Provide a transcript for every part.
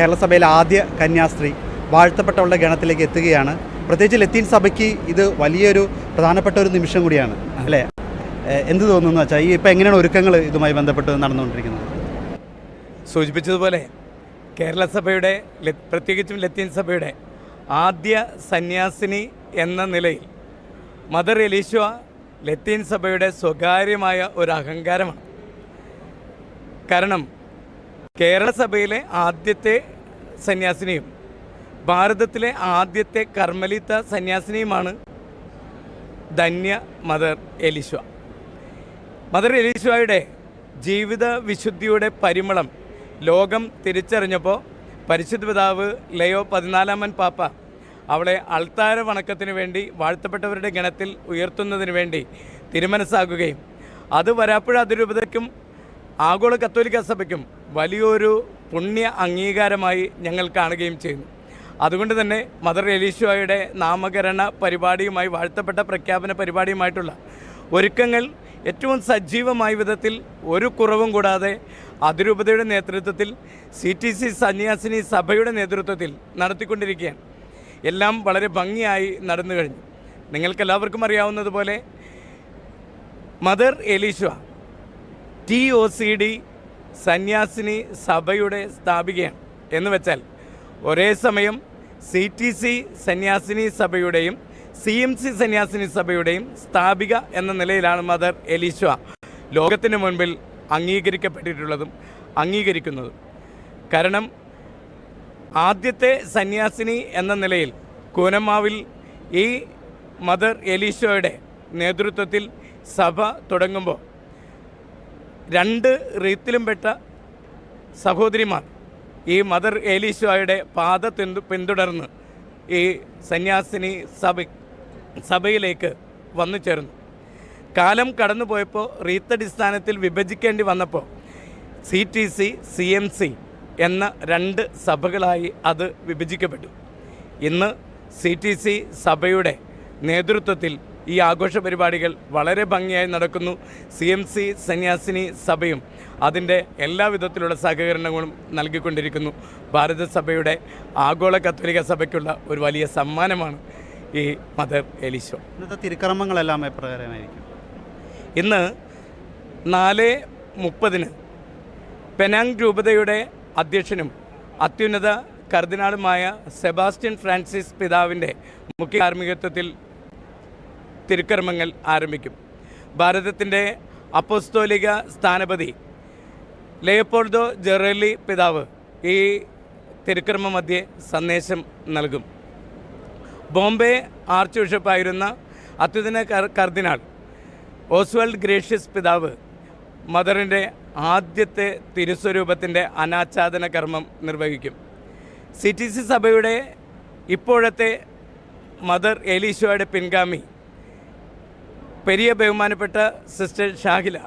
കേരള സഭയിലെ ആദ്യ കന്യാസ്ത്രീ വാഴ്ത്തപ്പെട്ടവളുടെ ഗണത്തിലേക്ക് എത്തുകയാണ്. പ്രത്യേകിച്ച് ലത്തീൻ സഭയ്ക്ക് ഇത് വലിയൊരു പ്രധാനപ്പെട്ട ഒരു നിമിഷം കൂടിയാണ് അല്ലേ? എന്ത് തോന്നുന്നു വെച്ചാൽ ഈ ഇപ്പം എങ്ങനെയാണ് ഒരുക്കങ്ങൾ ഇതുമായി ബന്ധപ്പെട്ട് നടന്നുകൊണ്ടിരിക്കുന്നത്? സൂചിപ്പിച്ചതുപോലെ കേരള സഭയുടെ പ്രത്യേകിച്ചും ലത്തീൻ സഭയുടെ ആദ്യ സന്യാസിനി എന്ന നിലയിൽ മദർ എലീശ്വ ലത്തീൻ സഭയുടെ സ്വകാര്യമായ ഒരു അഹങ്കാരമാണ്. കാരണം കേരള സഭയിലെ ആദ്യത്തെ സന്യാസിനിയും ഭാരതത്തിലെ ആദ്യത്തെ കർമ്മലിത്ത സന്യാസിനിയുമാണ് ധന്യ മദർ എലിശ്വ. മദർ എലിശ്വയുടെ ജീവിത വിശുദ്ധിയുടെ പരിമളം ലോകം തിരിച്ചറിഞ്ഞപ്പോൾ പരിശുദ്ധ പിതാവ് ലയോ പതിനാലാമൻ പാപ്പ അവളെ അൾത്താര വണക്കത്തിന് വേണ്ടി വാഴ്ത്തപ്പെട്ടവരുടെ ഗണത്തിൽ ഉയർത്തുന്നതിന് വേണ്ടി തിരുമനസ്സാകുകയും അത് വരാപ്പുഴ അതിരൂപതയ്ക്കും ആഗോള കത്തോലിക്ക സഭയ്ക്കും വലിയൊരു പുണ്യ അംഗീകാരമായി ഞങ്ങൾ കാണുകയും ചെയ്യുന്നു. അതുകൊണ്ട് തന്നെ മദർ എലീശോയുടെ നാമകരണ പരിപാടിയുമായി വാഴ്ത്തപ്പെട്ട പ്രഖ്യാപന പരിപാടിയുമായിട്ടുള്ള ഒരുക്കങ്ങൾ ഏറ്റവും സജീവമായ വിധത്തിൽ ഒരു കുറവും കൂടാതെ അതിരൂപതയുടെ നേതൃത്വത്തിൽ സി ടി സി സന്യാസിനി സഭയുടെ നേതൃത്വത്തിൽ നടത്തിക്കൊണ്ടിരിക്കുകയാണ്. എല്ലാം വളരെ ഭംഗിയായി നടന്നു കഴിഞ്ഞു. നിങ്ങൾക്കെല്ലാവർക്കും അറിയാവുന്നതുപോലെ mother Eliswa T O C D സന്യാസിനി സഭയുടെ സ്ഥാപികയാണ്. എന്ന് വെച്ചാൽ ഒരേ സമയം സി ടി സി സന്യാസിനി സഭയുടെയും സി എം സി സന്യാസിനി സഭയുടെയും സ്ഥാപിക എന്ന നിലയിലാണ് മദർ എലീശ്വ ലോകത്തിന് മുൻപിൽ അംഗീകരിക്കപ്പെട്ടിട്ടുള്ളതും അംഗീകരിക്കുന്നതും. കാരണം ആദ്യത്തെ സന്യാസിനി എന്ന നിലയിൽ കൂനമാവിൽ ഈ മദർ എലീശോയുടെ നേതൃത്വത്തിൽ സഭ തുടങ്ങുമ്പോൾ രണ്ട് റീത്തിലും പെട്ട സഹോദരിമാർ ഈ മദർ ഏലീശോയുടെ പാത പിന്തു പിന്തുടർന്ന് ഈ സന്യാസിനി സഭ സഭയിലേക്ക് വന്നു ചേർന്നു. കാലം കടന്നു പോയപ്പോൾ റീത്തടിസ്ഥാനത്തിൽ വിഭജിക്കേണ്ടി വന്നപ്പോൾ C T C C M C എന്ന രണ്ട് സഭകളായി അത് വിഭജിക്കപ്പെട്ടു. ഇന്ന് സി ടി സി സഭയുടെ നേതൃത്വത്തിൽ ഈ ആഘോഷ പരിപാടികൾ വളരെ ഭംഗിയായി നടക്കുന്നു. സി എം സി സന്യാസിനി സഭയും അതിന്റെ എല്ലാവിധത്തിലുള്ള സഹകരണങ്ങളും നൽകിക്കൊണ്ടിരിക്കുന്നു. ഭാരതസഭയുടെ ആഗോള കത്തോലിക സഭയ്ക്കുള്ള ഒരു വലിയ സമ്മാനമാണ് ഈ മദർ എലിശോ. ഇന്നത്തെ തിരുക്രമങ്ങളെല്ലാം എപ്രകാരമായിരിക്കും? ഇന്ന് നാല് മുപ്പതിന് പെനാങ് രൂപതയുടെ അധ്യക്ഷനും അത്യുന്നത കർദിനാളുമായ സെബാസ്റ്റ്യൻ ഫ്രാൻസിസ് പിതാവിന്റെ മുഖ്യ കാർമ്മികത്വത്തിൽ തിരുക്കർമ്മങ്ങൾ ആരംഭിക്കും. ഭാരതത്തിന്റെ അപ്പോസ്തോലിക സ്ഥാനപതി ലയപ്പോൾദോ ജെറലി പിതാവ് ഈ തിരുക്കർമ്മ മധ്യേ സന്ദേശം നൽകും. ബോംബെ ആർച്ച് ബിഷപ്പായിരുന്ന അത്യുദിന കർ- കർദിനാൾ ഓസ്വാൾഡ് ഗ്രേഷ്യസ് പിതാവ് മദറിന്റെ ആദ്യത്തെ തിരുസ്വരൂപത്തിന്റെ അനാച്ഛാദന കർമ്മം നിർവഹിക്കും. സി ടി സി സഭയുടെ ഇപ്പോഴത്തെ മദർ എലീശോയുടെ പിൻഗാമി പെരിയ ബഹുമാനപ്പെട്ട സിസ്റ്റർ ഷാഹില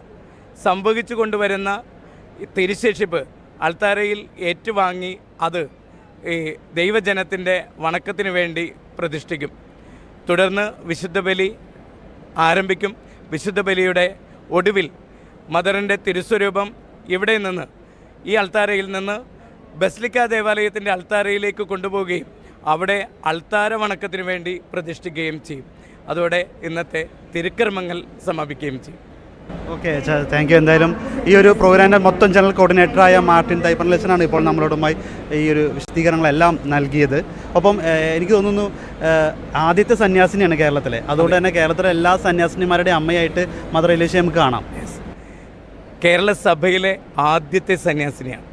സംഭവിച്ചു കൊണ്ടുവരുന്ന തിരിശേഷിപ്പ് അൾത്താരയിൽ ഏറ്റുവാങ്ങി അത് ഈ ദൈവജനത്തിന്റെ വണക്കത്തിന് വേണ്ടി പ്രതിഷ്ഠിക്കും. തുടർന്ന് വിശുദ്ധ ബലി ആരംഭിക്കും. വിശുദ്ധ ബലിയുടെ ഒടുവിൽ മദറിന്റെ തിരുസ്വരൂപം ഇവിടെ നിന്ന്? ഈ അൾത്താരയിൽ നിന്ന് ബസ്ലിക്ക ദേവാലയത്തിന്റെ അൾത്താരയിലേക്ക് കൊണ്ടുപോവുകയും അവിടെ അൾത്താര വണക്കത്തിന് വേണ്ടി പ്രതിഷ്ഠിക്കുകയും ചെയ്യും. അതോടെ ഇന്നത്തെ തിരുക്കർമ്മങ്ങൾ സമാപിക്കുകയും ചെയ്യും. ഓക്കെ താങ്ക് യു എന്തായാലും ഈ ഒരു പ്രോഗ്രാമിന്റെ മൊത്തം ജനറൽ കോർഡിനേറ്ററായ മാർട്ടിൻ തൈപ്പർലച്ചനാണ് ഇപ്പോൾ നമ്മളോടുമായി ഈ ഒരു വിശദീകരണങ്ങളെല്ലാം നൽകിയത്. ഒപ്പം എനിക്ക് തോന്നുന്നു ആദ്യത്തെ സന്യാസിനിയാണ് കേരളത്തിലെ. അതുകൊണ്ട് തന്നെ കേരളത്തിലെ എല്ലാ സന്യാസിനിമാരുടെയും അമ്മയായിട്ട് മദർ ഇലേശ നമുക്ക് കാണാം. കേരള സഭയിലെ ആദ്യത്തെ സന്യാസിനിയാണ്.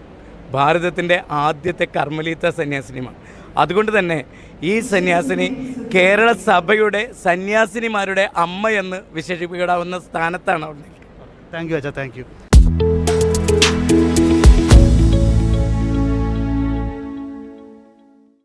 ഭാരതത്തിന്റെ ആദ്യത്തെ കർമ്മലീത്ത സന്യാസിനിയുമാണ്. അതുകൊണ്ട് തന്നെ ഈ സന്യാസിനി കേരള സഭയുടെ സന്യാസിനിമാരുടെ അമ്മ എന്ന് വിശേഷിപ്പിക്കാവുന്ന സ്ഥാനത്താണ് നിൽക്കുന്നത് താങ്ക് യു അച്ഛാ. Thank you